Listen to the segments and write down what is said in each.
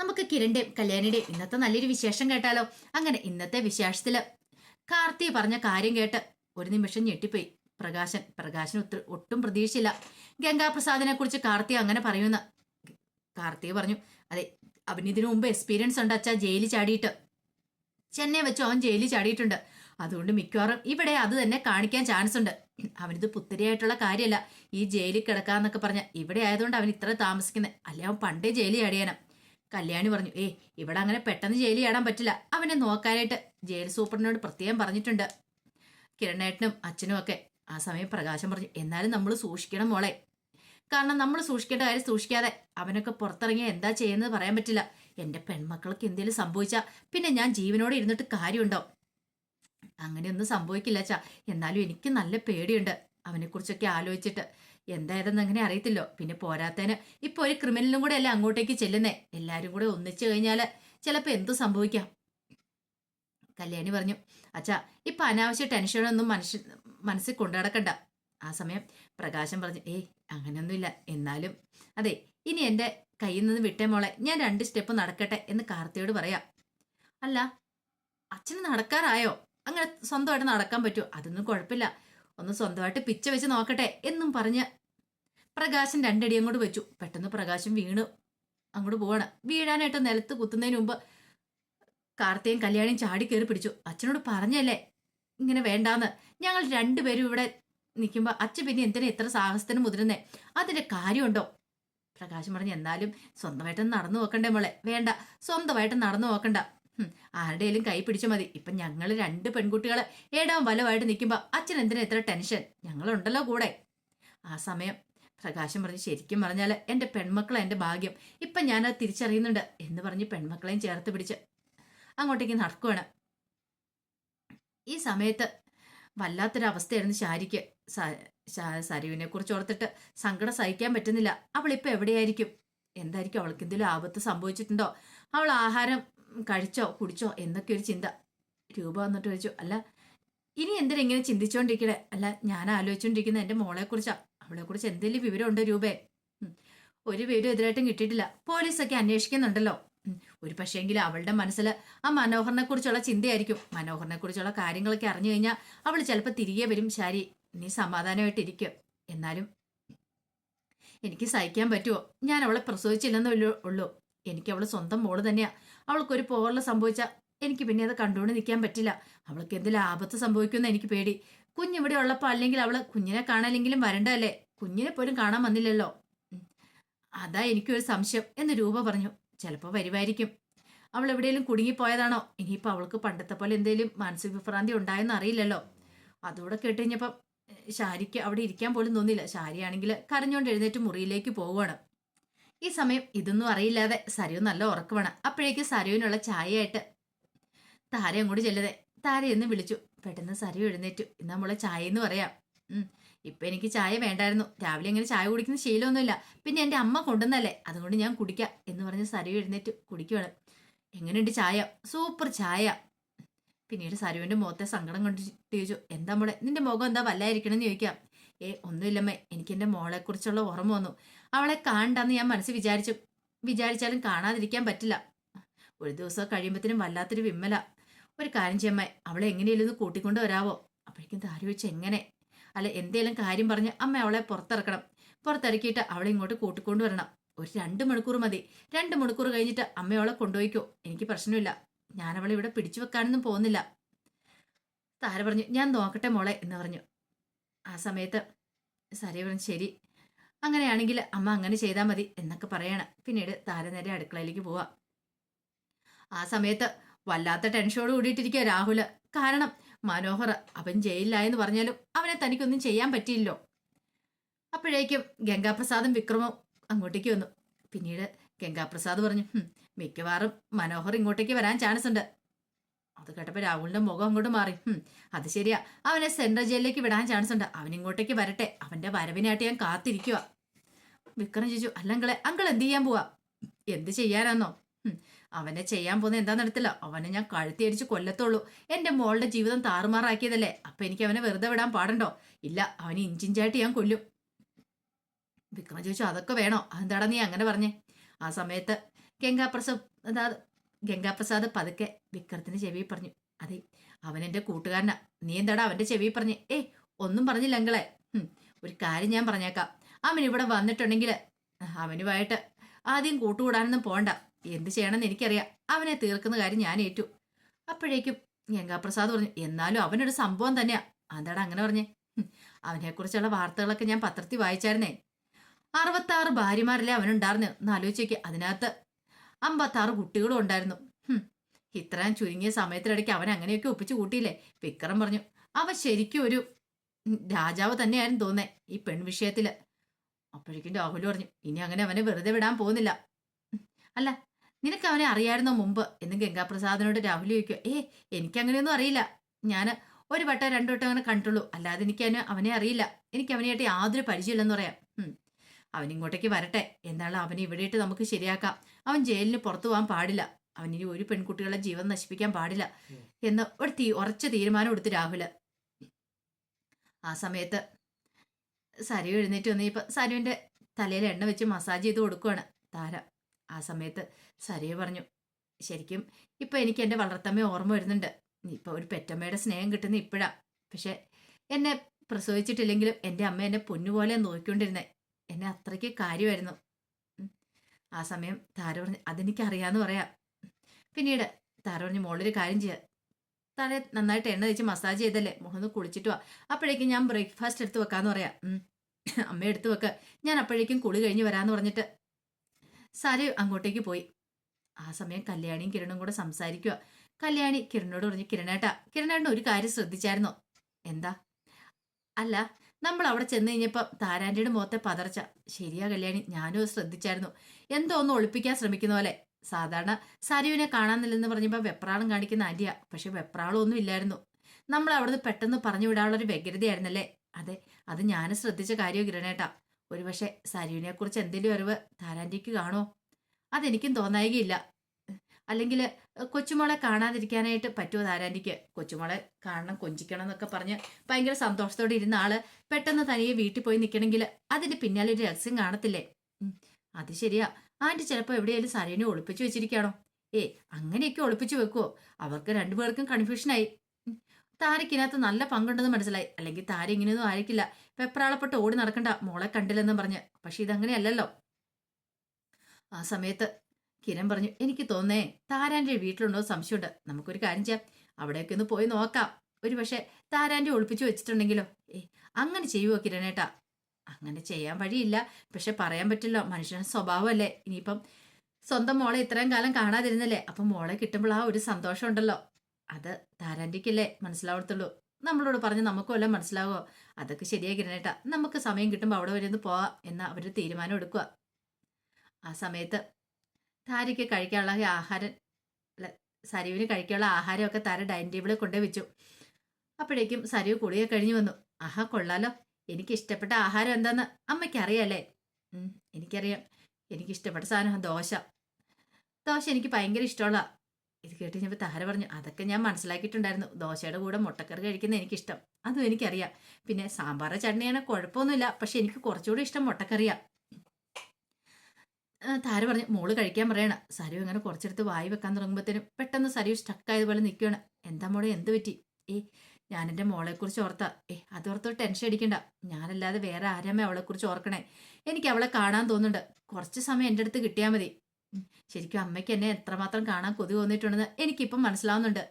നമുക്ക് കിരണിന്റെയും കല്യാണിയുടെയും ഇന്നത്തെ നല്ലൊരു വിശേഷം കേട്ടാലോ? അങ്ങനെ ഇന്നത്തെ വിശേഷത്തിൽ കാർത്തി പറഞ്ഞ കാര്യം കേട്ട് ഒരു നിമിഷം ഞെട്ടിപ്പോയി. പ്രകാശൻ പ്രകാശൻ ഒത്തിരി ഒട്ടും പ്രതീക്ഷയില്ല ഗംഗാപ്രസാദിനെ കുറിച്ച് കാർത്തി അങ്ങനെ പറയുന്ന കാർത്തി പറഞ്ഞു അതെ അവന് ഇതിനു മുമ്പ് എക്സ്പീരിയൻസ് ഉണ്ട് അച്ഛാ ജയിലിൽ ചാടിയിട്ട്. ചെന്നൈ വെച്ചു അവൻ ജയിലിൽ ചാടിയിട്ടുണ്ട്. അതുകൊണ്ട് മിക്കവാറും ഇവിടെ അത് തന്നെ കാണിക്കാൻ ചാൻസ് ഉണ്ട്. അവനിത് പുത്തരിയായിട്ടുള്ള കാര്യമല്ല. ഈ ജയിലിൽ കിടക്കാന്നൊക്കെ പറഞ്ഞ ഇവിടെ ആയതുകൊണ്ട് അവൻ ഇത്ര താമസിക്കുന്നത് അല്ലെ അവൻ പണ്ടേ ജയിലിൽ ചാടിയാനാ. കല്യാണി പറഞ്ഞു ഏ ഇവിടെ അങ്ങനെ പെട്ടെന്ന് ജയിലിൽ ഇടാൻ പറ്റില്ല. അവനെ നോക്കാനായിട്ട് ജയിൽ സൂപ്രണ്ടിനോട് പ്രത്യേകം പറഞ്ഞിട്ടുണ്ട്. കിരണേട്ടനും അച്ഛനും ഒക്കെ ആ സമയം പ്രകാശം പറഞ്ഞു എന്നാലും നമ്മൾ സൂക്ഷിക്കണം മോളെ. കാരണം നമ്മൾ സൂക്ഷിക്കേണ്ട കാര്യം സൂക്ഷിക്കാതെ അവനൊക്കെ പുറത്തിറങ്ങിയാൽ എന്താ ചെയ്യുന്നത് പറയാൻ പറ്റില്ല. എന്റെ പെൺമക്കൾക്ക് എന്തെങ്കിലും സംഭവിച്ചാൽ പിന്നെ ഞാൻ ജീവനോടെ ഇരുന്നിട്ട് കാര്യമുണ്ടോ? അങ്ങനെയൊന്നും സംഭവിക്കില്ല ചാ എന്നാലും എനിക്ക് നല്ല പേടിയുണ്ട്. അവനെക്കുറിച്ചൊക്കെ ആലോചിച്ചിട്ട് എന്തായതെന്ന് അങ്ങനെ അറിയത്തില്ലോ. പിന്നെ പോരാത്തേന് ഇപ്പൊ ഒരു ക്രിമിനലും കൂടെ അല്ലേ അങ്ങോട്ടേക്ക് ചെല്ലുന്നേ? എല്ലാരും കൂടെ ഒന്നിച്ചു കഴിഞ്ഞാൽ ചിലപ്പോ എന്തു സംഭവിക്കാം. കല്യാണി പറഞ്ഞു അച്ഛാ ഇപ്പൊ അനാവശ്യ ടെൻഷനൊന്നും മനുഷ്യ മനസ്സിൽ കൊണ്ടു നടക്കണ്ട. ആ സമയം പ്രകാശം പറഞ്ഞു ഏയ് അങ്ങനെയൊന്നുമില്ല. എന്നാലും അതെ ഇനി എന്റെ കയ്യിൽ നിന്ന് വിട്ടേ മോളെ. ഞാൻ രണ്ട് സ്റ്റെപ്പ് നടക്കട്ടെ എന്ന് കാർത്തിയോട് പറയാം. അല്ല അച്ഛന് നടക്കാറായോ? അങ്ങനെ സ്വന്തമായിട്ട് നടക്കാൻ പറ്റുമോ അതൊന്നും കുഴപ്പമില്ല. ഒന്ന് സ്വന്തമായിട്ട് പിച്ച വെച്ച് നോക്കട്ടെ എന്നും പറഞ്ഞ് പ്രകാശൻ രണ്ടടി അങ്ങോട്ട് വെച്ചു. പെട്ടെന്ന് പ്രകാശം വീണു അങ്ങോട്ട് പോവാണ്. വീഴാനായിട്ട് നിലത്ത് കുത്തുന്നതിന് മുമ്പ് കാർത്തിയും കല്യാണിയും ചാടി കയറി പിടിച്ചു. അച്ഛനോട് പറഞ്ഞല്ലേ ഇങ്ങനെ വേണ്ടാന്ന്. ഞങ്ങൾ രണ്ടുപേരും ഇവിടെ നിൽക്കുമ്പോൾ അച്ഛൻ പിന്നെ എന്തിനാ ഇത്ര സാഹസത്തിന് മുതിരുന്നേ? അതിന്റെ കാര്യമുണ്ടോ? പ്രകാശം പറഞ്ഞു എന്നാലും സ്വന്തമായിട്ട് നടന്നു നോക്കണ്ടേ മോളെ. വേണ്ട സ്വന്തമായിട്ട് നടന്നു നോക്കണ്ട. ആരുടെയും കൈ പിടിച്ചു മതി. ഇപ്പം ഞങ്ങൾ രണ്ട് പെൺകുട്ടികളെ ഏടാം വലവായിട്ട് നിൽക്കുമ്പോൾ അച്ഛൻ എന്തിനാ ഇത്ര ടെൻഷൻ? ഞങ്ങളുണ്ടല്ലോ കൂടെ. ആ സമയം പ്രകാശം പറഞ്ഞ് ശരിക്കും പറഞ്ഞാൽ എന്റെ പെൺമക്കളെ എന്റെ ഭാഗ്യം. ഇപ്പം ഞാനത് തിരിച്ചറിയുന്നുണ്ട് എന്ന് പറഞ്ഞ് പെൺമക്കളെയും ചേർത്ത് പിടിച്ച് അങ്ങോട്ടേക്ക് നടക്കുവാണ്. ഈ സമയത്ത് വല്ലാത്തൊരവസ്ഥയായിരുന്നു ശാരിക്ക്. സരുവിനെ കുറിച്ച് ഓർത്തിട്ട് സങ്കടം സഹിക്കാൻ പറ്റുന്നില്ല. അവൾ ഇപ്പൊ എവിടെയായിരിക്കും? എന്തായിരിക്കും അവൾക്ക്? എന്തെങ്കിലും ആപത്ത് സംഭവിച്ചിട്ടുണ്ടോ? അവൾ ആഹാരം കഴിച്ചോ കുടിച്ചോ എന്നൊക്കെ ഒരു ചിന്ത. രൂപ വന്നിട്ട് ചോദിച്ചു അല്ല ഇനി എന്തിനാ ഇങ്ങനെ ചിന്തിച്ചോണ്ടിരിക്കണേ? അല്ല ഞാൻ ആലോചിച്ചോണ്ടിരിക്കുന്ന എന്റെ മോളെ അവളെ കുറിച്ച് എന്തെങ്കിലും വിവരമുണ്ട് രൂപേ. ഒരു വിവരം എതിരായിട്ടും കിട്ടിയിട്ടില്ല. പോലീസൊക്കെ അന്വേഷിക്കുന്നുണ്ടല്ലോ. ഒരു പക്ഷേങ്കിൽ അവളുടെ മനസ്സിൽ ആ മനോഹറിനെ കുറിച്ചുള്ള ചിന്തയായിരിക്കും. മനോഹറിനെ കുറിച്ചുള്ള കാര്യങ്ങളൊക്കെ അറിഞ്ഞു കഴിഞ്ഞാൽ അവൾ ചിലപ്പോൾ തിരികെ വരും. ശാരി നീ സമാധാനമായിട്ടിരിക്കും. എന്നാലും എനിക്ക് സഹിക്കാൻ പറ്റുമോ ഞാൻ അവളെ പ്രസവിച്ചില്ലെന്നേ ഉള്ളൂ എനിക്ക് അവൾ സ്വന്തം മോൾ തന്നെയാ. അവൾക്കൊരു പോറൽ സംഭവിച്ചാൽ എനിക്ക് പിന്നെ അത് കണ്ടുകൊണ്ട് നിൽക്കാൻ പറ്റില്ല. അവൾക്ക് എന്തെങ്കിലും ആപത്ത് സംഭവിക്കുമെന്ന് എനിക്ക് പേടി. കുഞ്ഞിവിടെ ഉള്ളപ്പോൾ അല്ലെങ്കിൽ അവൾ കുഞ്ഞിനെ കാണാനെങ്കിലും വരണ്ടല്ലേ കുഞ്ഞിനെ പോലും കാണാൻ വന്നില്ലല്ലോ. അതാ എനിക്കൊരു സംശയം എന്ന് രൂപ പറഞ്ഞു. ചിലപ്പോൾ വരുമായിരിക്കും അവൾ എവിടെയെങ്കിലും കുടുങ്ങിപ്പോയതാണോ? ഇനിയിപ്പോൾ അവൾക്ക് പണ്ടത്തെ പോലെ എന്തെങ്കിലും മാനസിക വിഭ്രാന്തി ഉണ്ടായെന്ന് അറിയില്ലല്ലോ. അതുകൂടെ കേട്ട് കഴിഞ്ഞപ്പം ഏഹ്, അവിടെ ഇരിക്കാൻ പോലും തോന്നിയില്ല. ശാരിയാണെങ്കിൽ കരഞ്ഞുകൊണ്ട് എഴുന്നേറ്റ് മുറിയിലേക്ക് പോവുകയാണ് ഈ സമയം ഇതൊന്നും അറിയില്ലാതെ സരയു നല്ല ഉറക്കമാണ്. അപ്പോഴേക്ക് സരയുവിനുള്ള ചായയായിട്ട് താര അങ്ങോട്ട് ചെല്ലതെ താര എന്ന് വിളിച്ചു. പെട്ടെന്ന് സരി എഴുന്നേറ്റു. ഇന്ന് നമ്മളെ ചായ എന്ന് പറയാം ഇപ്പം എനിക്ക് ചായ വേണ്ടായിരുന്നു. രാവിലെ ഇങ്ങനെ ചായ കുടിക്കുന്ന ശീലമൊന്നുമില്ല. പിന്നെ എന്റെ അമ്മ കൊണ്ടുവന്നല്ലേ? അതുകൊണ്ട് ഞാൻ കുടിക്കാം എന്ന് പറഞ്ഞ് സരി എഴുന്നേറ്റ്. കുടിക്കുവാണ്. എങ്ങനെയുണ്ട് ചായ? സൂപ്പർ ചായ. പിന്നീട് സരുവിന്റെ മുഖത്തെ സങ്കടം കണ്ടിട്ട് ചോദിച്ചു എന്താ മോളെ? നിന്റെ മുഖം എന്താ വല്ലായിരിക്കണമെന്ന് ചോദിക്കാം. ഏ ഒന്നുമില്ലമ്മേ. എനിക്ക് എന്റെ മോളെക്കുറിച്ചുള്ള ഓർമ്മ വന്നു. അവളെ കാണണ്ടെന്ന് ഞാൻ മനസ്സ് വിചാരിച്ചു. വിചാരിച്ചാലും കാണാതിരിക്കാൻ പറ്റില്ല. ഒരു ദിവസം കഴിയുമ്പത്തിനും വല്ലാത്തൊരു വിമ്മല. ഒരു കാര്യം ചെയ്യമ്മേ അവളെ എങ്ങനെയല്ലോ ഒന്ന് കൂട്ടിക്കൊണ്ട് വരാവോ? അപ്പോഴേക്കും വെച്ച് എങ്ങനെ? അല്ല എന്തേലും കാര്യം പറഞ്ഞ് അമ്മ അവളെ പുറത്തിറക്കണം. പുറത്തിറക്കിയിട്ട് അവളെ ഇങ്ങോട്ട് കൂട്ടിക്കൊണ്ട് വരണം. ഒരു രണ്ട് മണിക്കൂർ മതി. രണ്ട് മണിക്കൂർ കഴിഞ്ഞിട്ട് അമ്മ അവളെ കൊണ്ടുപോയിക്കോ. എനിക്ക് പ്രശ്നമില്ല. ഞാൻ അവളെ ഇവിടെ പിടിച്ചു വെക്കാനൊന്നും പോകുന്നില്ല. താര പറഞ്ഞു ഞാൻ നോക്കട്ടെ മോളെ എന്ന് പറഞ്ഞു. ആ സമയത്ത് സരി പറഞ്ഞു ശരി. അങ്ങനെയാണെങ്കിൽ അമ്മ അങ്ങനെ ചെയ്താൽ മതി എന്നൊക്കെ പറയണം. പിന്നീട് താര നേരെ അടുക്കളയിലേക്ക് പോവാം. ആ സമയത്ത് വല്ലാത്ത ടെൻഷനോട് കൂടിയിട്ടിരിക്കുക രാഹുൽ. കാരണം മനോഹർ അവൻ ജയിലിലായെന്ന് പറഞ്ഞാലും അവനെ തനിക്കൊന്നും ചെയ്യാൻ പറ്റിയില്ലോ. അപ്പോഴേക്കും ഗംഗാപ്രസാദും വിക്രമും അങ്ങോട്ടേക്ക് വന്നു. പിന്നീട് ഗംഗാപ്രസാദ് പറഞ്ഞു മിക്കവാറും മനോഹർ ഇങ്ങോട്ടേക്ക് വരാൻ ചാൻസ് ഉണ്ട്. അത് കേട്ടപ്പോൾ രാഹുലിന്റെ മുഖം അങ്ങോട്ട് മാറി. അത് ശരിയാ. അവനെ സെൻട്രൽ ജയിലിലേക്ക് വിടാൻ ചാൻസ് ഉണ്ട്. അവൻ ഇങ്ങോട്ടേക്ക് വരട്ടെ. അവന്റെ വരവിനായിട്ട് ഞാൻ കാത്തിരിക്കുക വിക്രം ചോദിച്ചു അല്ലങ്കളെ അങ്കൾ എന്ത് ചെയ്യാൻ പോവാ? എന്ത് ചെയ്യാനാന്നോ? "ഹും, അവനെ ചെയ്യാൻ പോകുന്ന എന്താന്ന് എടുത്തില്ല അവനെ ഞാൻ കഴുത്തി അടിച്ച് കൊല്ലത്തുള്ളൂ. എന്റെ മോളുടെ ജീവിതം താറുമാറാക്കിയതല്ലേ. അപ്പൊ എനിക്ക് അവനെ വെറുതെ വിടാൻ പാടണ്ടോ? ഇല്ല അവനെ ഇഞ്ചിഞ്ചായിട്ട് ഞാൻ കൊല്ലും. വിക്രം ചോദിച്ചു അതൊക്കെ വേണോ? അതെന്താടാ നീ അങ്ങനെ പറഞ്ഞേ? ആ സമയത്ത് ഗംഗാപ്രസാദ് അതാ? ഗംഗാപ്രസാദ് പതുക്കെ വിക്രത്തിന് ചെവി പറഞ്ഞു അതെ അവൻ എന്റെ കൂട്ടുകാരനാ. നീ എന്താടാ അവന്റെ ചെവി പറഞ്ഞു? ഏയ് ഒന്നും പറഞ്ഞില്ല അങ്കളെ. ഒരു കാര്യം ഞാൻ പറഞ്ഞേക്കാം. അവൻ ഇവിടെ വന്നിട്ടുണ്ടെങ്കിൽ അവനുമായിട്ട് ആദ്യം കൂട്ടുകൂടാനൊന്നും പോണ്ട. എന്ത് ചെയ്യണമെന്ന് എനിക്കറിയാം. അവനെ തീർക്കുന്ന കാര്യം ഞാൻ ഏറ്റു. അപ്പോഴേക്കും ഗംഗാപ്രസാദ് പറഞ്ഞു എന്നാലും അവനൊരു സംഭവം തന്നെയാ. അതാണ് അങ്ങനെ പറഞ്ഞേ? അവനെക്കുറിച്ചുള്ള വാർത്തകളൊക്കെ ഞാൻ പത്രത്തിൽ വായിച്ചായിരുന്നേ. അറുപത്താറ് ഭാര്യമാരല്ലേ അവനുണ്ടായിരുന്നു? എന്നാലോചിച്ചേക്ക് അതിനകത്ത് അമ്പത്താറ് കുട്ടികളും ഉണ്ടായിരുന്നു. ഇത്രയും ചുരുങ്ങിയ സമയത്തിനിടയ്ക്ക് അവൻ അങ്ങനെയൊക്കെ ഒപ്പിച്ചു കൂട്ടിയില്ലേ? വിക്രം പറഞ്ഞു അവൻ ശരിക്കും ഒരു രാജാവ് തന്നെയായിരുന്നു തോന്നേ ഈ പെൺവിഷയത്തിൽ അപ്പോഴേക്കും രാഹുൽ പറഞ്ഞു ഇനി അങ്ങനെ അവനെ വെറുതെ വിടാൻ പോകുന്നില്ല. അല്ല നിനക്ക് അവനെ അറിയായിരുന്നോ മുമ്പ്? എന്ന് ഗംഗാപ്രസാദിനോട് രാഹുൽ ചോദിക്കുക ഏ എനിക്ക് അങ്ങനെയൊന്നും അറിയില്ല. ഞാൻ ഒരു വട്ടം രണ്ടു വട്ടം അങ്ങനെ കണ്ടുള്ളൂ അല്ലാതെ എനിക്ക് അവനെ അവനെ അറിയില്ല. എനിക്ക് അവനെയായിട്ട് യാതൊരു പരിചയമില്ലെന്ന് പറയാം. അവൻ ഇങ്ങോട്ടേക്ക് വരട്ടെ. എന്നാലും അവനെ ഇവിടെ ഇട്ട് നമുക്ക് ശരിയാക്കാം. അവൻ ജയിലിന് പുറത്തു പോകാൻ പാടില്ല. ഇനി ഒരു പെൺകുട്ടികളെ ജീവൻ നശിപ്പിക്കാൻ പാടില്ല. എന്ന് ഒരു തീ ഉറച്ച തീരുമാനം എടുത്ത് രാഹുൽ. ആ സമയത്ത് സരു എഴുന്നേറ്റ് വന്ന് ഇപ്പൊ സരുവിന്റെ തലയിൽ എണ്ണ വെച്ച് മസാജ് ചെയ്ത് കൊടുക്കുവാണ് താര. ആ സമയത്ത് സരു പറഞ്ഞു ശരിക്കും ഇപ്പൊ എനിക്ക് എന്റെ വളർത്തമ്മയെ ഓർമ്മ വരുന്നുണ്ട്. ഇപ്പൊ ഒരു പെറ്റമ്മയുടെ സ്നേഹം കിട്ടുന്ന ഇപ്പോഴാ. പക്ഷെ എന്നെ പ്രസവിച്ചിട്ടില്ലെങ്കിലും എന്റെ അമ്മ എന്നെ പൊന്നുപോലെ നോക്കിക്കൊണ്ടിരുന്നെ. എന്നെ അത്രയ്ക്ക് കാര്യമായിരുന്നു. ആ സമയം താര പറഞ്ഞു അതെനിക്ക് അറിയാന്ന് പറയാം. പിന്നീട് താര പറഞ്ഞു മോളൊരു കാര്യം ചെയ്യുക താഴെ നന്നായിട്ട് എണ്ണ തേച്ച് മസാജ് ചെയ്തല്ലേ? മുഖം കുളിച്ചിട്ട് വാ. അപ്പോഴേക്കും ഞാൻ ബ്രേക്ക്ഫാസ്റ്റ് എടുത്ത് വെക്കാന്ന് പറയാം. അമ്മ എടുത്ത് വെക്ക. ഞാൻ അപ്പോഴേക്കും കുളി കഴിഞ്ഞ് വരാന്ന് പറഞ്ഞിട്ട് സാരി അങ്ങോട്ടേക്ക് പോയി. ആ സമയം കല്യാണിയും കിരണും കൂടെ സംസാരിക്കുക കല്യാണി കിരണോട് പറഞ്ഞു കിരണേട്ടാ കിരണേട്ടൻ ഒരു കാര്യം ശ്രദ്ധിച്ചായിരുന്നോ? എന്താ? അല്ല നമ്മൾ അവിടെ ചെന്ന് കഴിഞ്ഞപ്പോൾ താരാന്റെയുടെ മുഖത്തെ പതർച്ച. ശരിയാ കല്യാണി ഞാനും ശ്രദ്ധിച്ചായിരുന്നു. എന്തോ ഒന്ന് ഒളിപ്പിക്കാൻ ശ്രമിക്കുന്ന പോലെ. സാധാരണ സരുവിനെ കാണാനില്ലെന്ന് പറഞ്ഞപ്പോൾ വെപ്രാളം കാണിക്കുന്ന ആന്റിയാ പക്ഷെ വെപ്രാളം ഒന്നും ഇല്ലായിരുന്നു. നമ്മൾ അവിടുന്ന് പെട്ടെന്ന് പറഞ്ഞു വിടാനുള്ളൊരു വ്യഗ്രതയായിരുന്നല്ലേ? അതെ അത് ഞാൻ ശ്രദ്ധിച്ച കാര്യം കിരണേട്ടാ. ഒരുപക്ഷെ കുറിച്ച് എന്തെങ്കിലും അറിവ് താരാന്റിക്ക് കാണോ അതെനിക്കും തോന്നായികയില്ല. അല്ലെങ്കിൽ കൊച്ചുമോളെ കാണാതിരിക്കാനായിട്ട് പറ്റുമോ താരാന്റിക്ക് കൊച്ചുമോളെ കാണണം കൊഞ്ചിക്കണം എന്നൊക്കെ പറഞ്ഞ് ഭയങ്കര സന്തോഷത്തോടെ ഇരുന്ന ആൾ പെട്ടെന്ന് തനിയെ വീട്ടിൽ പോയി നിൽക്കണമെങ്കിൽ അതിന്റെ പിന്നാലെ ഒരു രഹസ്യം കാണത്തില്ലേ? അത് ശരിയാ. ആന്റി ചിലപ്പോൾ എവിടെയായാലും സരേനെ ഒളിപ്പിച്ചു വെച്ചിരിക്കുകയാണോ? ഏ അങ്ങനെയൊക്കെ ഒളിപ്പിച്ചു വെക്കുമോ അവർക്ക് രണ്ടുപേർക്കും കൺഫ്യൂഷനായി താരയ്ക്കിനകത്ത് നല്ല പങ്കുണ്ടെന്ന് മനസ്സിലായി. അല്ലെങ്കിൽ താര ഇങ്ങനെയൊന്നും ആയിരിക്കില്ല. വെപ്രാളപ്പെട്ട് ഓടി നടക്കണ്ട. മോളെ കണ്ടില്ലെന്നും പറഞ്ഞ്. പക്ഷെ ഇതങ്ങനെയല്ലല്ലോ. ആ സമയത്ത് കിരൺ പറഞ്ഞു എനിക്ക് തോന്നേ താരാന്റെ വീട്ടിലുണ്ടോ സംശയമുണ്ട്. നമുക്കൊരു കാര്യം ചെയ്യാം. അവിടെയൊക്കെ ഒന്ന് പോയി നോക്കാം. ഒരു പക്ഷേ താരാന്റെ ഒളിപ്പിച്ചു വെച്ചിട്ടുണ്ടെങ്കിലോ? ഏ അങ്ങനെ ചെയ്യുവോ കിരണേട്ടാ? അങ്ങനെ ചെയ്യാൻ വഴിയില്ല. പക്ഷെ പറയാൻ പറ്റില്ല. മനുഷ്യന്റെ സ്വഭാവമല്ലേ. ഇനിയിപ്പം സ്വന്തം മോളെ ഇത്രയും കാലം കാണാതിരുന്നല്ലേ? അപ്പം മോളെ കിട്ടുമ്പോൾ ആ ഒരു സന്തോഷം ഉണ്ടല്ലോ അത് താരാന്റെക്കല്ലേ മനസ്സിലാവത്തുള്ളൂ. നമ്മളോട് പറഞ്ഞ് നമുക്കും എല്ലാം മനസ്സിലാകുമോ അതൊക്കെ ശരിയായി കിരണേട്ടാ. നമുക്ക് സമയം കിട്ടുമ്പോൾ അവിടെ വരെ ഒന്ന് പോവാം എന്ന് അവർ തീരുമാനം എടുക്കുക ആ സമയത്ത് താരയ്ക്ക് കഴിക്കാനുള്ള ആഹാരം അല്ല സരുവിന് കഴിക്കാനുള്ള ആഹാരമൊക്കെ താര ഡൈനിങ് ടേബിളിൽ കൊണ്ടേ വെച്ചു. അപ്പോഴേക്കും സരിവ് കുളിയെ കഴിഞ്ഞു വന്നു. ആഹാ കൊള്ളാലോ. എനിക്ക് ഇഷ്ടപ്പെട്ട ആഹാരം എന്താന്ന്? അമ്മയ്ക്ക് അറിയാലേ എനിക്കറിയാം. എനിക്ക് ഇഷ്ടപ്പെട്ട സാധനം ദോശ. ദോശ എനിക്ക് ഭയങ്കര ഇഷ്ടമുള്ള ഇത് കേട്ട് കഴിഞ്ഞപ്പോൾ താര പറഞ്ഞു അതൊക്കെ ഞാൻ മനസ്സിലാക്കിയിട്ടുണ്ടായിരുന്നു. ദോശയുടെ കൂടെ മുട്ടക്കറി കഴിക്കുന്ന എനിക്കിഷ്ടം. അതും എനിക്കറിയാം. പിന്നെ സാമ്പാർ ചട്നിയാണ് കുഴപ്പമൊന്നുമില്ല. പക്ഷെ എനിക്ക് കുറച്ചുകൂടി ഇഷ്ടം മുട്ടക്കറിയാ. താര പറഞ്ഞു മോൾ കഴിക്കാൻ പറയണ. സരു അങ്ങനെ കുറച്ചെടുത്ത് വായി വെക്കാൻ തുടങ്ങുമ്പോഴത്തേനും പെട്ടെന്ന് സരു സ്റ്റക്കായതുപോലെ നിൽക്കുകയാണ് എന്താ മോളെ എന്ത് പറ്റി? ഏ ഞാൻ എന്റെ മോളെക്കുറിച്ച് ഓർത്താ. ഏ അതോർത്തോ ടെൻഷൻ അടിക്കണ്ട. ഞാനല്ലാതെ വേറെ ആരാമേ അവളെക്കുറിച്ച് ഓർക്കണേ? എനിക്ക് അവളെ കാണാൻ തോന്നുന്നുണ്ട്. കുറച്ച് സമയം എന്റെ അടുത്ത് കിട്ടിയാൽ മതി. ശരിക്കും അമ്മയ്ക്ക് എന്നെ എത്രമാത്രം കാണാൻ കൊതി തോന്നിയിട്ടുണ്ടെന്ന് എനിക്കിപ്പം മനസ്സിലാവുന്നുണ്ട്.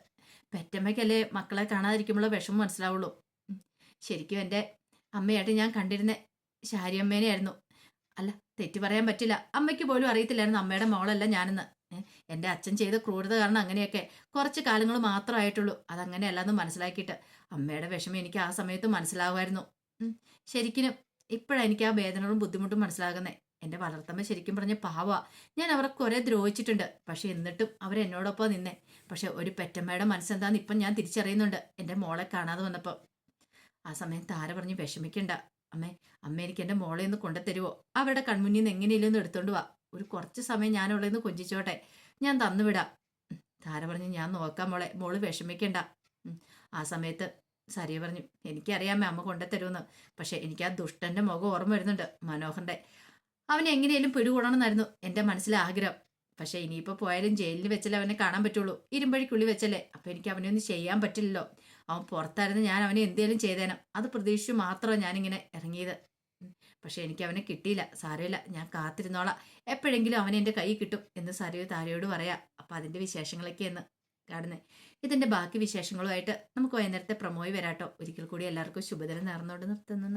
പെറ്റമ്മയ്ക്കല്ലേ മക്കളെ കാണാതിരിക്കുമ്പോൾ വിഷമം മനസ്സിലാവുള്ളൂ. ശരിക്കും എന്റെ അമ്മയായിട്ട് ഞാൻ കണ്ടിരുന്ന ശാരിയമ്മേനെയായിരുന്നു. അല്ല തെറ്റ് പറയാൻ പറ്റില്ല. അമ്മയ്ക്ക് പോലും അറിയത്തില്ലായിരുന്നു അമ്മയുടെ മോളല്ല ഞാനെന്ന്. എന്റെ അച്ഛൻ ചെയ്ത ക്രൂരത കാരണം അങ്ങനെയൊക്കെ കുറച്ച് കാലങ്ങൾ മാത്രമായിട്ടുള്ളൂ. അതങ്ങനെയല്ലെന്ന് മനസ്സിലാക്കിയിട്ട് അമ്മയുടെ വിഷമം എനിക്ക് ആ സമയത്ത് മനസ്സിലാവുമായിരുന്നു. ശരിക്കും ഇപ്പോഴാണ് എനിക്ക് ആ വേദനകളും ബുദ്ധിമുട്ടും മനസ്സിലാകുന്നത് എന്റെ വളർത്തമ്മ ശരിക്കും പറഞ്ഞ പാവ. ഞാൻ അവരെ കുറെ ദ്രോഹിച്ചിട്ടുണ്ട്. പക്ഷെ എന്നിട്ടും അവർ എന്നോടൊപ്പം നിന്നെ. പക്ഷെ ഒരു പെറ്റമ്മയുടെ മനസ്സെന്താന്ന് ഇപ്പം ഞാൻ തിരിച്ചറിയുന്നുണ്ട്. എന്റെ മോളെ കാണാതെ വന്നപ്പോൾ ആ സമയം താര പറഞ്ഞ് വിഷമിക്കണ്ട. അമ്മേ അമ്മ എനിക്ക് എന്റെ മോളെ ഒന്ന് കൊണ്ടുത്തരുവോ അവരുടെ കൺമുന്നിൽ നിന്ന് എങ്ങനെയില്ല ഒന്ന് എടുത്തോണ്ട് വാ. ഒരു കുറച്ച് സമയം ഞാൻ അവളെ ഒന്ന് കൊഞ്ചിച്ചോട്ടെ. ഞാൻ തന്നുവിടാം താര പറഞ്ഞു ഞാൻ നോക്കാം മോളെ. മോൾ വിഷമിക്കണ്ട. ആ സമയത്ത് സരിയ പറഞ്ഞു എനിക്കറിയാമേ അമ്മ കൊണ്ടുത്തരുമെന്ന് പക്ഷെ എനിക്ക് ആ ദുഷ്ടന്റെ മുഖം ഓർമ്മ വരുന്നുണ്ട് മനോഹറിന്റെ. അവനെ എങ്ങനെയും പിടികൂടണമെന്നായിരുന്നു എന്റെ മനസ്സിലെ ആഗ്രഹം. പക്ഷെ ഇനിയിപ്പോൾ പോയാലും ജയിലിൽ വെച്ചല്ലേ അവനെ കാണാൻ പറ്റുള്ളൂ. ഇരുമ്പഴിക്കുള്ളി വെച്ചല്ലേ അപ്പോൾ എനിക്ക് അവനെ ഒന്നും ചെയ്യാൻ പറ്റില്ലല്ലോ. അവൻ പുറത്തായിരുന്നു ഞാൻ അവനെ എന്തേലും ചെയ്തേനം. അത് പ്രതീക്ഷിച്ചു മാത്രമാണ് ഞാനിങ്ങനെ ഇറങ്ങിയത്. പക്ഷെ എനിക്ക് അവനെ കിട്ടിയില്ല. സാരമില്ല. ഞാൻ കാത്തിരുന്നോളാം. എപ്പോഴെങ്കിലും അവനെ എന്റെ കൈ കിട്ടും എന്ന് സരയു താരയോട് പറയാം. അപ്പം അതിന്റെ വിശേഷങ്ങളൊക്കെ എന്ന് കാണുന്നത് ഇതിന്റെ ബാക്കി വിശേഷങ്ങളുമായിട്ട് നമുക്ക് വൈകുന്നേരത്തെ പ്രമോയി വരാട്ടോ. ഒരിക്കൽ കൂടി എല്ലാവർക്കും ശുഭദിനം നേർന്നുകൊണ്ട് നിർത്തുന്നു.